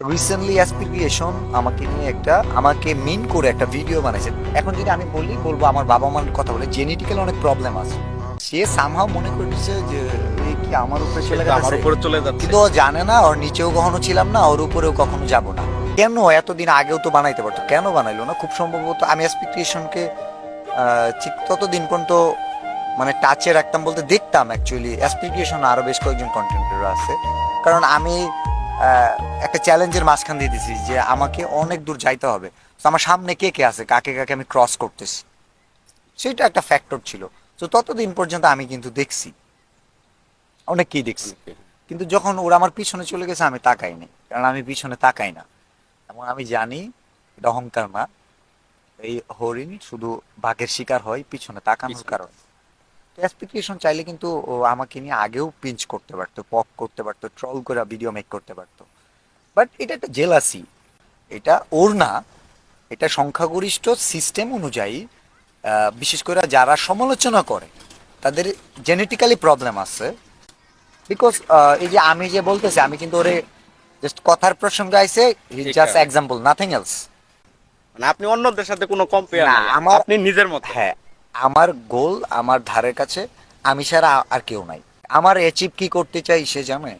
Recently অ্যাসপিরিয়েশন আমাকে নিয়ে একটা আমাকে মিন করে একটা ভিডিও বানাইছে। এখন যদি আমি বলি বলব আমার বাবা মার কথা বলে জেনেটিক্যাল অনেক প্রবলেম আছে। সে সামহাও মনে করছে যে কি আমার উপরে চলে সেটা আমার উপরে চলে যাচ্ছে। কিন্তু জানে না ওর নিচেও কখনো ছিলাম না ওর উপরেও কখনো যাব না। কেন এতদিন আগেও তো বানাইতে পারতো? কেন বানাইলো না? খুব সম্ভবত আমি অ্যাসপিক্রিয়েশনকে ঠিক ততদিন পর্যন্ত মানে টাচে রাখতাম বলতে দেখতাম অ্যাকচুয়ালি অ্যাসপিক্রিয়েশন আরও বেশ কয়েকজন কন্টেন্টের আছে। কারণ আমি একটা চ্যালেঞ্জের মাঝখান দিয়ে দিছি যে আমাকে অনেক দূর যাইতে হবে। তো আমার সামনে কে কে আছে কাকে কাকে আমি ক্রস করতেছি? সেটা একটা ফ্যাক্টর ছিল। তো ততদিন পর্যন্ত আমি কিন্তু দেখছি। অনেককেই দেখছি। কিন্তু যখন ওরা আমার পিছনে চলে গেছে আমি তাকাইনি কারণ আমি পিছনে তাকাই না। এবং আমি জানি এটা অহংকার না। এই হরিণ শুধু বাঘের শিকার হয় পিছনে তাকানোর। কারণে। অ্যাসপিকেশন চাইলে কিন্তু আমাকে নিয়ে আগেও পিঞ্চ করতে পারতো পক করতে পারতো ট্রল করে ভিডিও মেক করতে পারতো। বাট এটা একটা জেলাসি এটা ওর না এটা সংখ্যাগরিষ্ঠ সিস্টেম অনুযায়ী বিশেষ করে যারা সমালোচনা করে তাদের জেনেটিক্যালি প্রবলেম আছে। বিকজ এই যে আমি যে বলতেছি আমি কিন্তু ওরে জাস্ট কথার প্রসঙ্গে আইছে জাস্ট এক্সাম্পল নাথিং এলস মানে আপনি অন্যদের সাথে কোনো কম্পেয়ার না, আমার- আপনি নিজের মতো। হ্যাঁ আমার গোল আমার ধারের কাছে, আমি ছাড়া আর কেউ নাই। আমার অ্যাচিভ কি করতে চাই সে জানে?